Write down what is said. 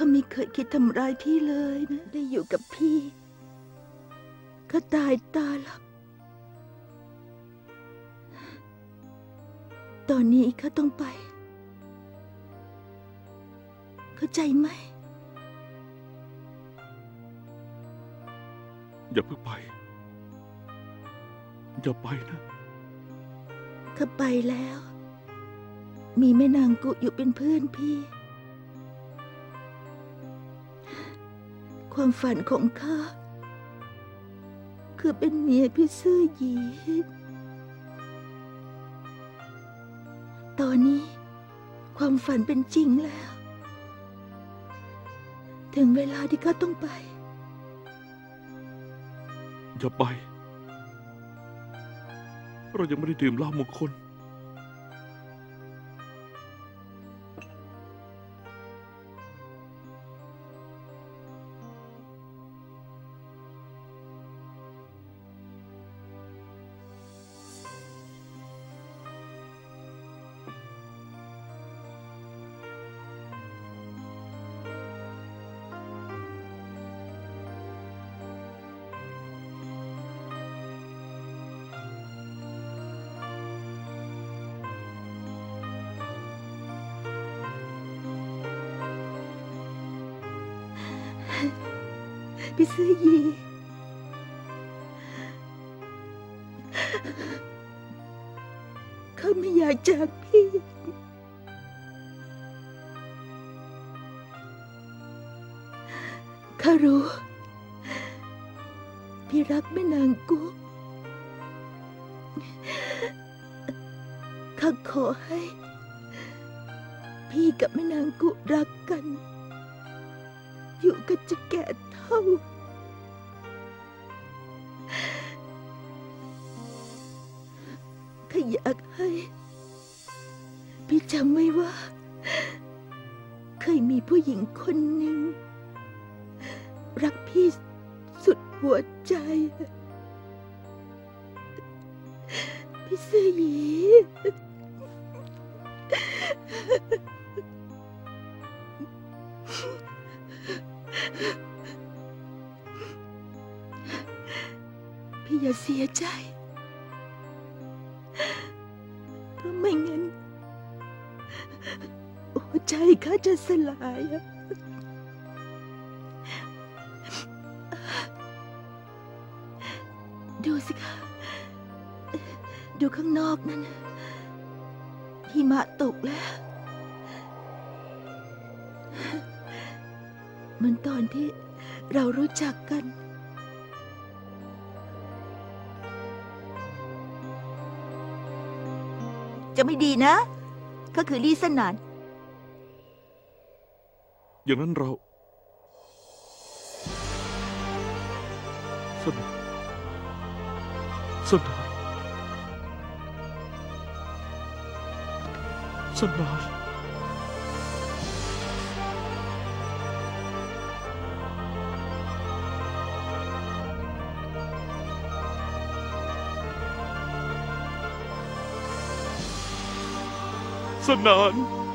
เขาไม่เคยคิดทำร้ายพี่เลยนะ ได้อยู่กับพี่ก็ตายตาหลับ ตอนนี้เขาต้องไป เข้าใจไหม อย่าเพิ่งไป อย่าไปนะเขาไปแล้ว มีแม่นางกุอยู่เป็นเพื่อนพี่ ความฝันของข้าคือเป็นเมียพี่ซื่อหยีตอนนี้ความฝันเป็นจริงแล้ว ถึงเวลาที่เขาต้องไป อย่าไป เรายังไม่ได้ดื่มเหล้ามงคล พี่ซื่อหยี เขาไม่อยากจากพี่ ข้ารู้ พี่รักแม่นางกุ๊กข้าขอให้ พี่กับแม่นางกุรักกัน อยู่กันจะแก่เท่า ข้าอยากให้ พี่จำไว้ว่า เคยมีผู้หญิงคนหนึ่ง รักพี่สุดหัวใจ พี่เสือหยี พี่อย่าเสียใจ เพราะไม่งั้นหัวใจข้าจะสลายอะดูสิคะดูข้างนอกนั่นหิมะตกแล้ว เหมือนตอนที่เรารู้จักกัน จะไม่ดีนะ ก็คือลีสนาน อย่างนั้นเราสนานสนานสนาน Sanan.